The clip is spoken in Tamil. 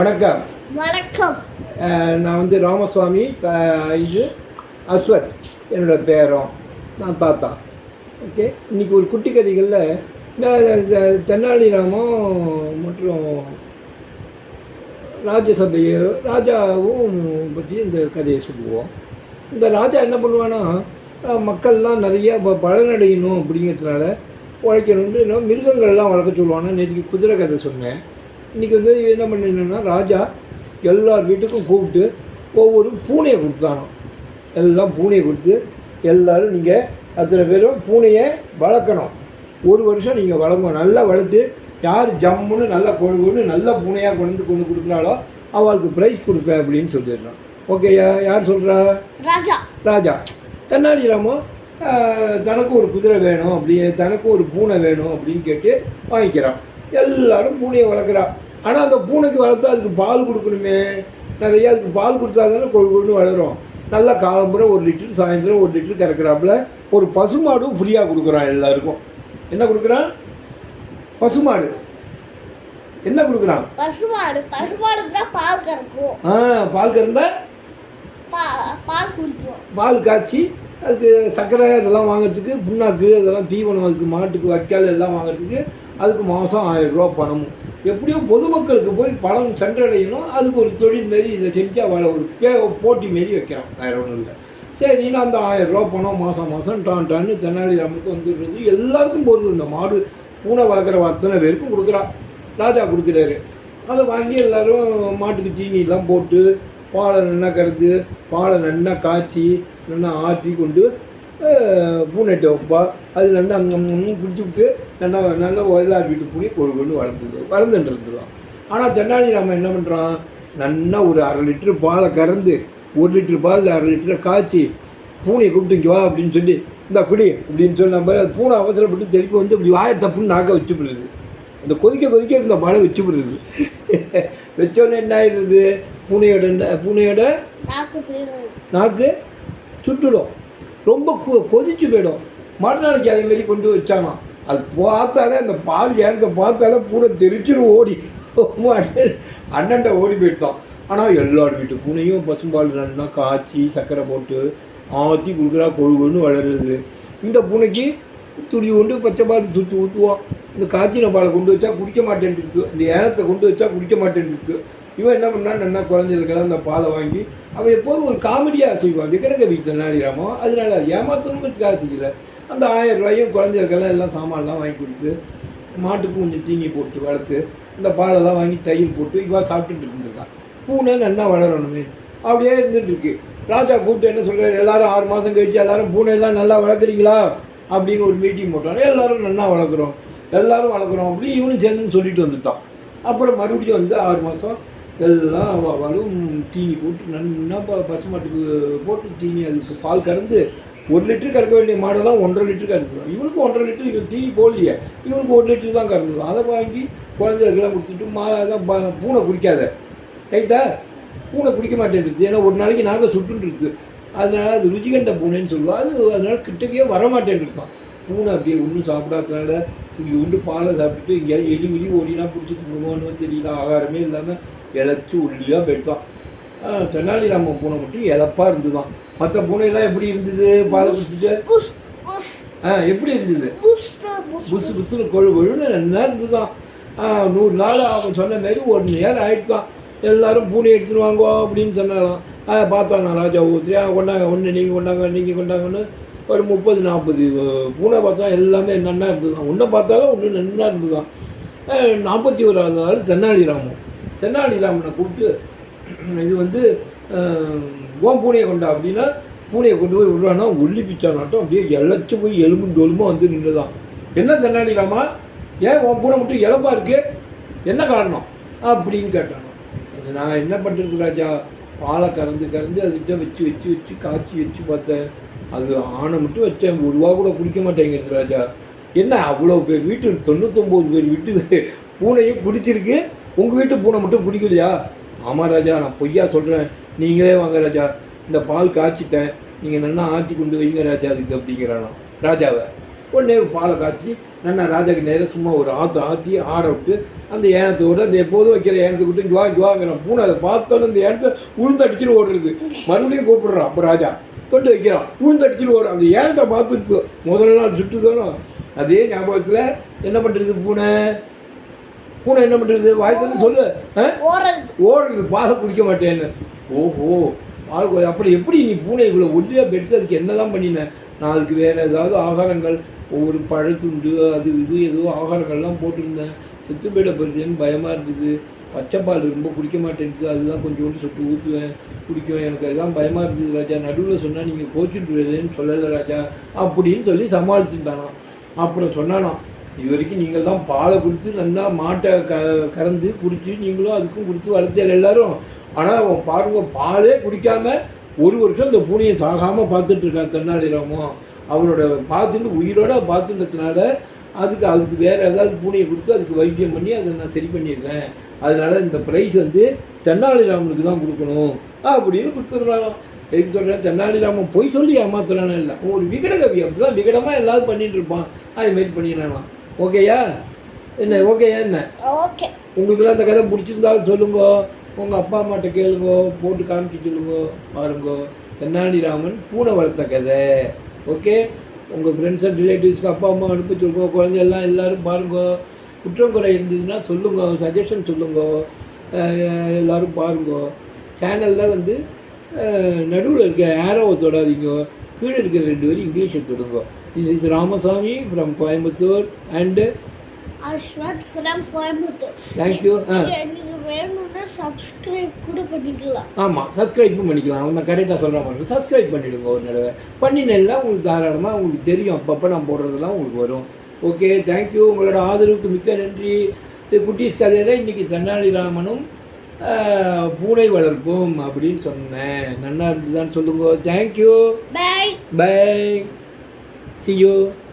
வணக்கம். வணக்கம். நான் வந்து ராமசுவாமி இது அஸ்வத் என்னோட பேரம் நான் தாத்தா. ஓகே? இன்னைக்கு ஒரு குட்டி கதைகளில் இந்த தென்னாலிராமம் மற்றும் ராஜ்யசபையை ராஜாவும் பற்றி இந்த கதையை சொல்லுவோம். இந்த ராஜா என்ன பண்ணுவான்னா மக்கள்லாம் நிறைய பலனடையணும் அப்படிங்கிறதுனால உழைக்கணும்னு மிருகங்கள்லாம் வளர்க்க சொல்லுவானா நேற்றுக்கு குதிரை கதை சொன்னேன். இன்றைக்கி வந்து என்ன பண்ணினா ராஜா எல்லார் வீட்டுக்கும் கூப்பிட்டு ஒவ்வொரு பூனையை கொடுத்தானோ எல்லாம் பூனையை கொடுத்து எல்லாரும் நீங்கள் அத்தனை பேரும் பூனையை வளர்க்கணும். ஒரு வருஷம் நீங்கள் வளர்க்கணும். நல்லா வளர்த்து யார் ஜம்முன்னு நல்லா கொழுகுன்னு நல்ல பூனையாக கொண்டு கொண்டு கொடுக்குறாளோ அவளுக்கு ப்ரைஸ் கொடுப்பேன் அப்படின்னு சொல்லிடுறான். ஓகே யார் சொல்கிறா ராஜா. ராஜா. தென்னாலிராமன் ஆஹ், தனக்கு ஒரு குதிரை வேணும் அப்படி தனக்கு ஒரு பூனை வேணும் அப்படின்னு கேட்டு வாங்கிக்கிறான். எல்லாரும் பூனையை வளர்க்குறா ஆனால் அந்த பூனைக்கு வளர்த்தா அதுக்கு பால் கொடுக்கணுமே. நிறைய அதுக்கு பால் கொடுத்தா தானே கொழுன்னு வளரும். நல்லா காலம்புற ஒரு லிட்டர் சாயந்தரம் ஒரு லிட்டர் கறக்குறாப்புல. ஒரு பசுமாடும் ஃப்ரீயாக கொடுக்குறான் எல்லாருக்கும். என்ன கொடுக்குறான்? பசுமாடு. என்ன கொடுக்குறான்? பசுமாடு. பசுமாடு பால் கறக்கும். ஆ பால் கறந்தா? பால் குடிக்கும். பால் காய்ச்சி அதுக்கு சர்க்கரை இதெல்லாம் வாங்குறதுக்கு புண்ணாக்கு அதெல்லாம் தீவனம் அதுக்கு மாட்டுக்கு வைக்கால் எல்லாம் வாங்குறதுக்கு அதுக்கு மாதம் ஆயிரம் ரூபா பணமும். எப்படியோ பொதுமக்களுக்கு போய் பணம் சென்றடையணும். அதுக்கு ஒரு தொழில் மாரி இதை செஞ்சு அவளை ஒரு பே போட்டி மாரி வைக்கிறான். வேறு ஒன்றும் இல்லை. சரி அந்த ஆயிரம் ரூபா பணம் மாதம் மாதம் டான் டான்னு தென்னாலிராமனுக்கு வந்துடுறது. எல்லாருக்கும் போடுது இந்த மாடு பூனை வளர்க்குற அத்தனை பேருக்கும் கொடுக்குறா ராஜா கொடுக்குறாரு. அதை வாங்கி எல்லோரும் மாட்டுக்கு தீனிலாம் போட்டு பாலை நல்லா கறந்து பாலை நல்லா காய்ச்சி நல்லா ஆற்றி கொண்டு பூனைட்ட வைப்பா. அது நல்லா அங்கே குடிச்சு விட்டு நல்லா நல்லா எல்லார் வீட்டு பூனை கொழு கொண்டு வளர்த்துது வளர்ந்துட்டு இருந்துருவான். ஆனால் தென்னாலிராமன் என்ன பண்ணுறான் நல்லா ஒரு அரை லிட்டரு பாலை கறந்து ஒரு லிட்டரு பாலில் அரை லிட்டரை காய்ச்சி பூனையை கூப்பிட்டு இங்கே வா அப்படின்னு சொல்லி இந்த குடி அப்படின்னு சொல்லி நம்ம அது பூனை அவசரப்பட்டு திருப்பி வந்து இப்படி வாயை தப்புன்னு நாக்க வச்சு போடுது அந்த கொதிக்க கொதிக்க இருந்த மழை வச்சு போடுறது வச்சோடனே என்ன ஆயிடுறது பூனையோட என்ன- பூனையோட நாக்கு சுட்டுடும். ரொம்ப கொ- கொதிச்சு போயிடும். மறுநாளைக்கு அதேமாரி கொண்டு வச்சானா அது பார்த்தாலே அந்த பால் ஏறத பார்த்தாலே பூனை தெரிச்சிரும் ஓடி. அண்ணன்ட்ட ஓடி போயிட்டான். ஆனால் எல்லார் வீட்டு பூனையும் பசும்பால் நல்லா காய்ச்சி சர்க்கரை போட்டு ஆற்றி கொடுக்குறா கொழுகுன்னு வளருது. இந்த பூனைக்கு துடி கொண்டு பச்சை பால் சுற்றி ஊற்றுவோம் இந்த காய்ச்சின பாலை கொண்டு வச்சா குடிக்க மாட்டேன்ட்டு இந்த ஏனத்தை கொண்டு வச்சா குடிக்க மாட்டேன்ட்டு இவன் என்ன பண்ணான்? நல்லா குழந்தைகளுக்கெல்லாம் அந்த பாலை வாங்கி அவன் எப்போதும் ஒரு காமெடியாக செய்வான் விக்கிரக வீட்டில் நாடிராமோ அதனால அது ஏமாத்தணுங்கிறதுக்காக செய்யல. அந்த ஆயிரம் ரூபாயும் குழந்தைகளுக்கெல்லாம் எல்லாம் சாமான்லாம் வாங்கி கொடுத்து மாட்டுக்கு கொஞ்சம் தீங்கி போட்டு வளர்த்து இந்த பாலெல்லாம் வாங்கி தயிர் போட்டு இவா சாப்பிட்டுட்டு இருந்திருக்கான். பூனை நல்லா வளரணுமே. அப்படியே இருந்துட்டு இருக்கு. ராஜா கூப்பிட்டு என்ன சொல்கிறார் எல்லாரும் ஆறு மாதம் கழிச்சு எல்லாரும் பூனை எல்லாம் நல்லா வளர்க்குறீங்களா? அப்படின்னு ஒரு மீட்டிங் போட்டாங்க எல்லாரும் நல்லா வளர்க்குறோம். எல்லாரும் வளர்க்குறோம் அப்படின்னு இவனும் சேர்ந்துன்னு சொல்லிட்டு வந்துட்டான். அப்புறம் மறுபடியும் வந்து ஆறு மாதம் எல்லாம் அவ- அவளும் தீனி போட்டு நல்லா ப- பசுமாட்டுக்கு போட்டு தீனி அதுக்கு பால் கறந்து ஒரு லிட்டரு கறக்க வேண்டிய மாடெல்லாம் ஒன்றரை லிட்டரு கறக்குதான் இவனுக்கு ஒன்றரை லிட்டர் இவன் தீனி போடலையே. இவனுக்கு ஒரு லிட்டர் தான் கறந்துடும் அதை வாங்கி குழந்தைகளுக்கெல்லாம் கொடுத்துட்டு மா அதான் ப- பூனை குடிக்காத. ரைட்டா? பூனை குடிக்க மாட்டேன்ருச்சு ஏன்னா ஒரு நாளைக்கு நாங்கள் சுட்டுன்றது அதனால் அது ருச்சிகண்ட பூனைன்னு சொல்லுவோம் அது அதனால கிட்டக்கே வர மாட்டேன்ருத்தான் பூனை அப்படியே ஒன்றும் சாப்பிடாதனால இங்கே உண்டு பாலை சாப்பிட்டுட்டு எங்கேயாவது எலி எலி ஓடினா பிடிச்சி தூங்குவோன்னு தெரியல. ஆகாரமே இல்லாமல் இழைச்சி உள்ளியாக போயிட்டான் ஆஹ் தெனாலிராமன் பூனை மட்டும் இழப்பாக இருந்துதான். மற்ற பூனையெல்லாம் எப்படி இருந்தது? பாலை குடிச்சிட்டு? ஆ எப்படி இருந்தது? புசு புசுன்னு கொழு கொழுன்னு நல்லா இருந்துதான். நூறு நாள் அவன் சொன்ன மாதிரி ஒரு நேரம் ஆயிடுதான். எல்லாரும் பூனை எடுத்துட்டு வாங்கோ அப்படின்னு சொன்னாலாம். ஆ பார்த்தான் நான் ராஜா ஊற்றி கொண்டாங்க ஒன்று நீங்கள் கொண்டாங்க நீங்கள் கொண்டாங்கன்னு ஒரு முப்பது நாற்பது பூனை பார்த்தா எல்லாமே நன்னா இருந்ததுதான் ஒன்றை பார்த்தாலும் ஒன்று நன்னா இருந்ததுதான் நாற்பத்தி ஓராவது நாள் தென்னாலிராமன் தென்னாலிராமனை கூப்பிட்டு இது வந்து ஓம் பூனையை கொண்டா அப்படின்னா பூனையை கொண்டு போய் விடுறான்னா ஒல்லி பிச்சானாட்டம் அப்படியே இழைச்சி போய் எலும்பு தோலுமா வந்து நின்றுதான் என்ன தென்னாலிராமா? ஏன் உன் பூனை மட்டும் இழப்பாக இருக்குது என்ன காரணம்? அப்படின்னு கேட்டானோ. அது நான் என்ன பண்ணுறது ராஜா? பாலை கறந்து கறந்து அதுக்கிட்ட வச்சு வச்சு வச்சு காய்ச்சி வச்சு பார்த்தேன். அது ஆணை மட்டும் வச்சேன். ஒரு ரூபா கூட குடிக்க மாட்டேங்கிறது ராஜா. என்ன அவ்வளோ பேர் வீட்டு தொண்ணூத்தொம்பது பேர் வீட்டு பூனையும் பிடிச்சிருக்கு உங்கள் வீட்டு பூனை மட்டும் பிடிக்கலையா? ஆமாம் ராஜா நான் பொய்யா சொல்கிறேன் நீங்களே வாங்க ராஜா. இந்த பால் காய்ச்சிட்டேன். நீங்கள் நல்லா ஆற்றி கொண்டு வைங்க ராஜா அதுக்கு அப்படிங்கிறானாம். ராஜாவை உடனே பாலை காய்ச்சி நல்லா ராஜாக்கு நேராக சும்மா ஒரு ஆற்று ஆற்றி ஆற விட்டு அந்த ஏனத்தை விட அந்த எப்போதும் வைக்கிற ஏனத்தை விட்டு ஜுவா ஜுவாங்கிறான் பூனை அதை பார்த்தோன்னே அந்த ஏனத்தை உளுந்து அடிச்சுட்டு ஓடுறது. மறுபடியும் கூப்பிடுறான். அப்போ ராஜா கொண்டு வைக்கிறான். உளுந்து அடிச்சுட்டு ஓடும் அந்த ஏனத்தை பார்த்துருக்கு முதல்ல நாள் சுட்டு தானோ அதே ஞாபகத்தில் என்ன பண்ணுறது பூனை? பூனை என்ன பண்ணுறது? வாய்த்தன்னு சொல்லு. ஓடுறது. பாலை குடிக்க மாட்டேன்னு. ஓஹோ. பால் அப்புறம் எப்படி நீ பூனை இவ்வளோ ஒல்லியாக பெற்று அதுக்கு என்ன தான் பண்ணின? நான் அதுக்கு வேறு ஏதாவது ஆகாரங்கள் ஒவ்வொரு பழத்துண்டு அது இது ஏதோ ஆகாரங்கள்லாம் போட்டிருந்தேன். செத்து போயிட போயிருந்தேன்னு பயமாக இருந்தது. பச்சை பால் ரொம்ப குடிக்க மாட்டேன்ச்சு அதுதான் கொஞ்சோண்டு சொட்டு ஊற்றுவேன் குடிக்குவேன். எனக்கு அதுதான் பயமாக இருந்தது ராஜா. நடுவில் சொன்னால் நீங்கள் கோச்சுட்டு சொல்லலை ராஜா. அப்படின்னு சொல்லி சமாளிச்சுட்டானாம். அப்புறம் சொன்னானாம் இது வரைக்கும் நீங்கள் தான் பாலை கொடுத்து நல்லா மாட்டை க கறந்து குடிச்சு நீங்களும் அதுக்கும் கொடுத்து வளர்த்தேன் எல்லாரும். ஆனால் அவன் பாருங்க பாலே குடிக்காம ஒரு வருஷம் இந்த பூனையை சாகாமல் பார்த்துட்டு இருக்கான் அவனோட பார்த்துட்டு உயிரோட பார்த்துட்டதுனால அதுக்கு அதுக்கு வேறு ஏதாவது பூனையை கொடுத்து அதுக்கு வைத்தியம் பண்ணி அதை நான் சரி பண்ணிடுறேன். அதனால இந்த ப்ரைஸ் வந்து தென்னாலிராமனுக்கு தான் கொடுக்கணும். அப்படின்னு கொடுத்துருக்கலாம் எதுக்கு சொல்கிறேன் தென்னாலிராமன் பொய் சொல்லி ஏமாத்துறானே இல்லை. ஒரு விகடகவி அப்படி தான் விகடமாக எல்லாரும் பண்ணிட்டு இருப்பான். அதுமாரி பண்ணிடுறானாம் ஓகேயா? என்ன ஓகேயா என்ன? ஓகே. உங்களுக்குலாம் அந்த கதை பிடிச்சிருந்தாலும் சொல்லுங்க. உங்கள் அப்பா அம்மாட்ட கேளுங்க. போட்டு காமிச்சு சொல்லுங்க. பாருங்க. தென்னாலிராமன் பூனை வளர்த்த கதை. ஓகே? உங்கள் ஃப்ரெண்ட்ஸ் அண்ட் ரிலேட்டிவ்ஸ்க்கு அப்பா அம்மா அனுப்பி சொல்லுங்க. குழந்தையெல்லாம் எல்லாரும் பாருங்க. குற்றம் குறை இருந்ததுன்னா சொல்லுங்க. சஜஷன் சொல்லுங்க. எல்லாரும் பாருங்க. சேனலில் வந்து நடுவில் இருக்க ஏரோவை தொடாதீங்க. கீழே இருக்கிற ரெண்டு பேரும் இங்கிலீஷை தொடுங்க. This is Ramasamy from Coimbatore and Ashwath from Coimbatore thank you ah எனக்கு வேணும்னா சப்ஸ்கிரைப் கூட பண்ணிக்கலாம். ஆமாம் சப்ஸ்கிரைப்பும் பண்ணிக்கலாம். அவன் கரெக்டாக சொல்கிற மாதிரி சப்ஸ்கிரைப் பண்ணிவிடுங்க ஒரு தடவை. பண்ணினேன்னா உங்களுக்கு தாராளமாக உங்களுக்கு தெரியும். அப்பப்போ நான் போடுறதெல்லாம் உங்களுக்கு வரும். ஓகே தேங்க்யூ உங்களோட ஆதரவுக்கு மிக்க நன்றி. இது குட்டீஸ் கதையில் இன்றைக்கி தென்னாலிராமனும் பூனை வளர்ப்போம் அப்படின்னு சொன்னேன். நல்லா இருந்துதான்னு சொல்லுங்க. Thank you bye bye See you.